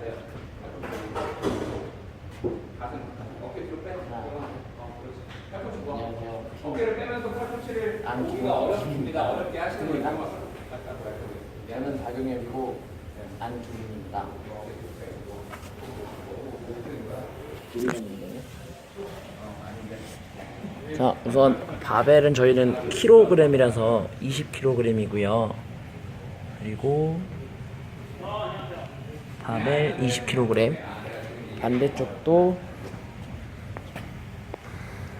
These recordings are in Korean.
하세요. 가슴, 어깨 뒤로 빼. 어, 그렇지. 팔꿈치 모아. 안녕하세요. 어깨를 빼면서 팔꿈치를 안 보기가 좋아. 어렵습니다. 어렵게 하시는 거 습니다. 있고. 아까 뭐라 저는 박용현이고 안중입니다. 자, 우선 바벨은 저희는 킬로그램이라서 20kg이고요. 그리고 바벨 20kg. 반대쪽도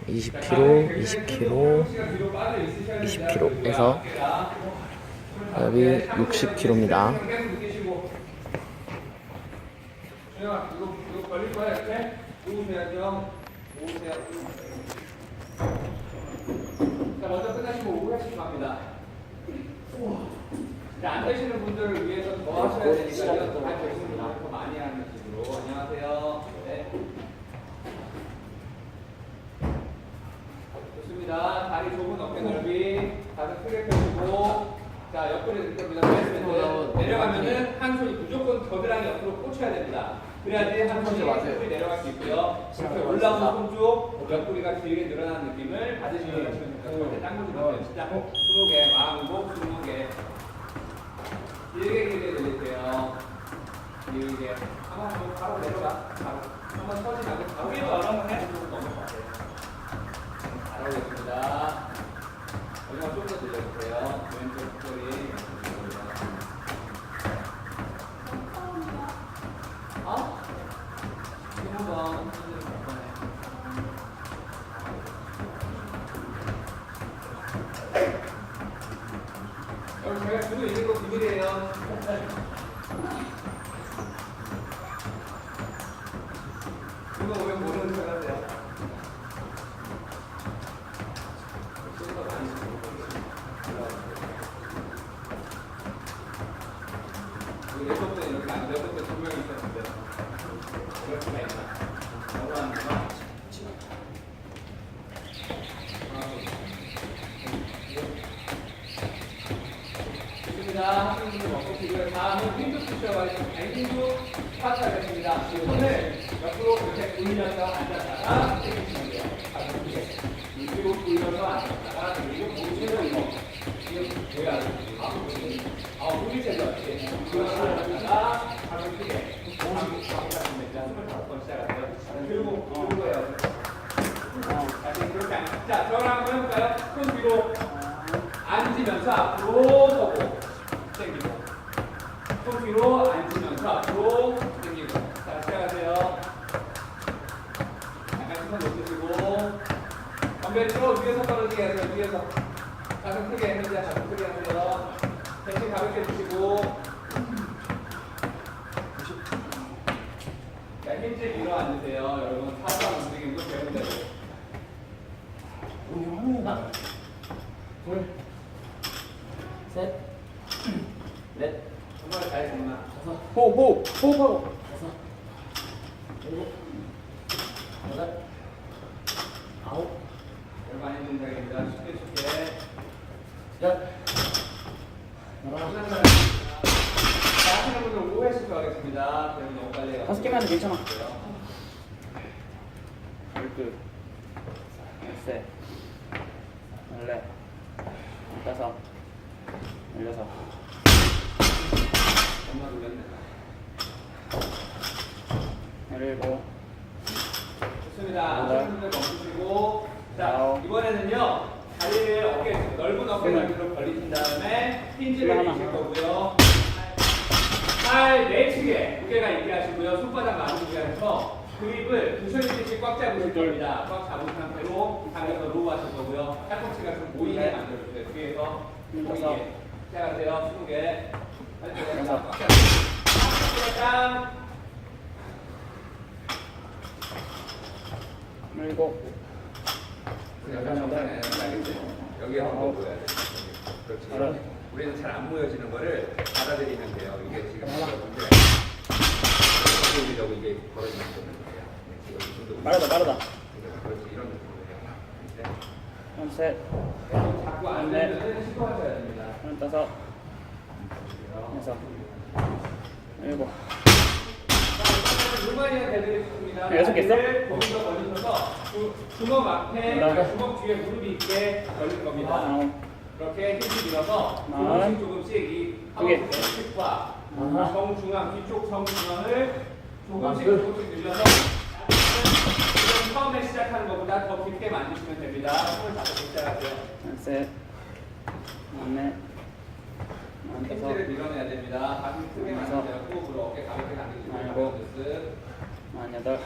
20kg, 20kg, 20kg 해서 여기 60kg입니다. 준영아, 이거, 이거 걸릴 거야, 이렇게? 누우셔야죠. 누우세요. 자, 먼저 끝나시고 5회씩 갑니다. 자, 안 되시는 분들을 위해서 더 하셔야 되니까요. 안 되시는 분들 더 많이 하는 식으로. 안녕하세요. 네. 좋습니다. 다리 좁은 어깨 넓이, 가슴 크게 펴시고, 자, 옆구리 들 겁니다. 플레이스멘트. 내려가면은 한 손이 무조건 겨드랑이 옆으로 꽂혀야 됩니다. 그래야지 한 손이 손이 내려갈 수 있고요. 이렇게 올라오는 손 쪽, 옆구리가 길게 늘어나는 느낌을 받으시면 됩니다. 절대 딴거지 마세요. 진짜 20개, 마음고 20개. 길게 길게 늘리세요. 길게. 한번 바로 내려가. 한번 말고 바로 위로 한번 해. 넘어가세요. 잘 올렸습니다. 마지막 좀더 늘려주세요. 왼쪽 꼬리. 거 오면 모르 하시는 분들 먹고 지금 다음은 핀도 푸셔가 앵킹도 파트 하겠습니다. 이 손을 옆으로 이렇게 돌리면서 앉았다가 땡기시면 돼요. 이쪽으로 돌려서 앉았다가 그리고 몸체로 이거. 이거 뭐야? 아, 아, 우리 세죠. 돌려서 앉았다가 가슴 크게. 몸 같은 데 숨을 다섯 번 시작하세요. 그리고 그리고 해요. 다시 그렇게 앉. 자, 저랑 한번 해볼까요? 손 뒤로 앉으면서 앞으로 서고 당기고 손 뒤로 앉으면서 앞으로 당기고 자 시작하세요 손 높이시고. 덤벨로 위에서 떨어지게 하세요 위에서. 가슴 크게 했는데 가슴 크게 하세요 대신 가볍게 주시고. 자 힘줄 밀어 앉으세요. 여러분 사소한 움직임도 배우면 되고 하나, 둘, 셋, 넷, 정말 잘했구나? 다섯, 호흡, 호흡하고 다섯, 일곱, 여덟, 아홉, 별거 아닌 동작입니다 쉽게 쉽게 열, 열하나, 자, 하시는 분들 5회씩 하겠습니다. 배우 너무 빨리 해요. 다섯 개만 해도 괜찮아. 열둘, 열셋, 열넷, 열다섯, 열여섯, 엄마 놀랐네. 열일곱, 좋습니다. 분들 멈추시고. 자, 아홉. 이번에는요. 다리를 어깨, 넓은 어깨. 넓이로 벌리신 다음에 힌지를 하나. 미실 거고요. 팔 내치게 무게가 있게 하시고요. 손바닥 마주치게 해서 그립을 부셔지듯이 꽉 잡으실 겁니다. 꽉 잡은 상태로 당겨서 로우 하실 거고요. 팔꿈치가 좀 모이게 네. 만들어주세요. 뒤에서. 보이게. 시작하세요. 20개. 여섯. 꽉 잡으세요. 짱. 열일곱, 여기 한번 보여야 돼. 그렇지. 우리는 잘 안 모여지는 거를 받아들이면 돼요. 이게 지금. 문제가 있어. 이게 벌어지는 거예요. 네, 지금 이 정도. 빠르다, 빠르다. 그렇지 이런 느낌이에요. 네. 열셋, 자꾸 안 되면 시도하셔야 됩니다. 열다섯, 여섯, 일곱, 되드리고 싶습니다. 네, 여섯 개 있어? 주- 주먹 앞에. 주먹 뒤에 무릎이 있게 벌릴 겁니다. 아홉, 그렇게 힘을 밀어서 만. 조금씩 조금씩 이. 하우스 힙과 아하. 정중앙 뒤쪽 정중앙을 조금씩 만. 조금씩 늘려서 지금 처음에 시작하는 것보다 더 깊게 만드시면 됩니다. 손을 잡고 시작하세요. 셋, 넷, 힌트를 다섯, 밀어내야 됩니다. 가슴 크게. 만들어야 호흡으로 어깨 가볍게 당기시고 아이고. 가벼운 모습. 여덟,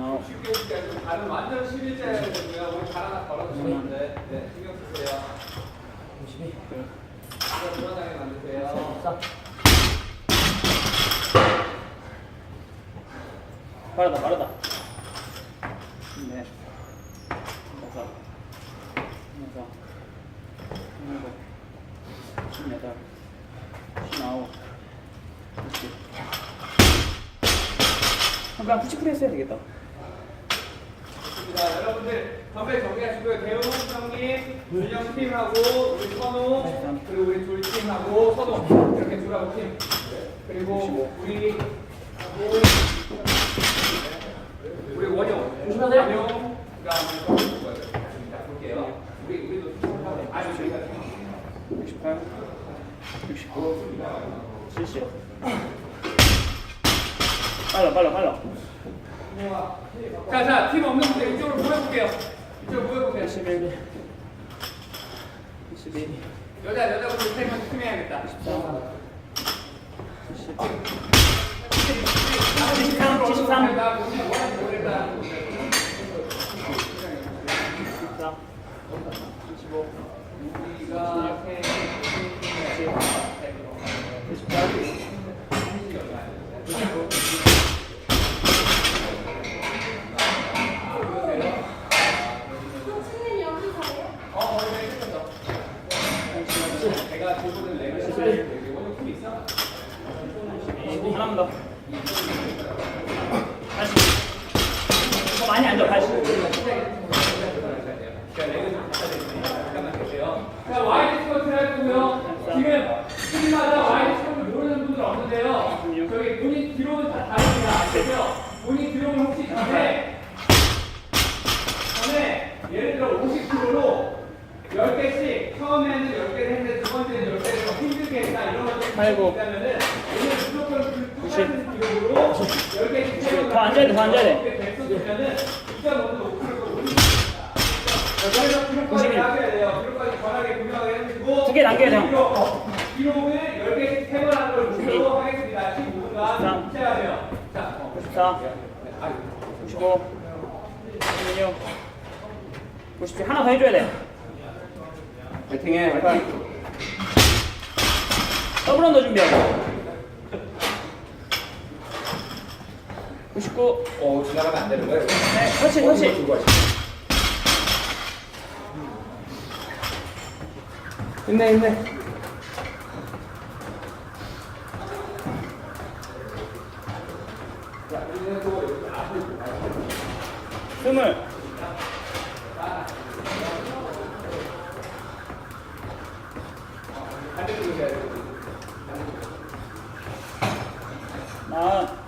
아홉, 쉽게 발은 완전 11자 해야 되고요. 우리 발 하나 걸어주시는데 네, 신경 쓰세요. 둘, 이거 불안하게 만드세요. 빠르다, 빠르다. 넷, 다섯, 여섯, 일곱, 십여덟, 십아홉. 그냥 푸시프레스 해야 되겠다. 좋습니다. 여러분들 덤벨 정리하시고요. 대웅 형님, 준영 팀하고 우리 선우 그리고 우리 둘 팀하고 선우 이렇게 둘하고 팀 그리고 우리 하고 우리 원영 조심하세요. 원영 그다음에 누구야? 자 볼게요. 우리 우리도 아니 저희가 68, 69, 70. 빨라, 빨라, 빨라. 자 자 팀 없는 분들 이쪽으로 모여볼게요. 이쪽으로 모여볼게요. 21, 22, 여자 여자분들 팀 해야겠다. 14, 70, 73, 73, 나 본인 원하는 모르겠다. 14, 25, 우리가 해 28, 어, 네, 됐어. 내가 조건을 내면 여기 원형 팀 있어? 22, 하나만 더. 80. 더 많이 앉아, 80. 제가 레그 좀 갖다 드릴게요. 잠깐만 계세요. 자, 와이드 스쿼트를 할 거고요. 지금 팀마다 와이드 스쿼트를 모르는 분들 없는데요. 저기 본인 기록은 다 다릅니다. 아시죠? 본인 기록은 혹시 전에 전에 예를 들어 50kg로 10개씩 처음에는 10개를 했는데 두 번째는 10개를 더 힘들게 했다 이런 것들이 아이고. 있다면은 오늘 무조건 그 똑같은 기록으로 10개씩 채워 더 앉아야 돼, 더 앉아야 돼. 됐었으면은 2.5도 높이를 올립니다. 그래서 기록까지 91. 하셔야 돼요. 기록까지 권하게 분명하게 해주시고 두개 남겨야 돼요. 기록, 기록을 10개씩 세번 하는 걸 목표로 하겠습니다. 15분간 13. 체하세요. 자, 어. 94, 95, 96, 97. 하나 더 해줘야 돼. 파이팅해. 더블 언더 준비하고. 99. 어, 지나가면 안 되는 거예요? 네, 터치, 터치. 힘내, 힘내. 스물. 반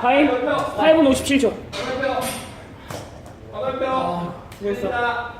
과잉 8분 57초. 아, 수고했어.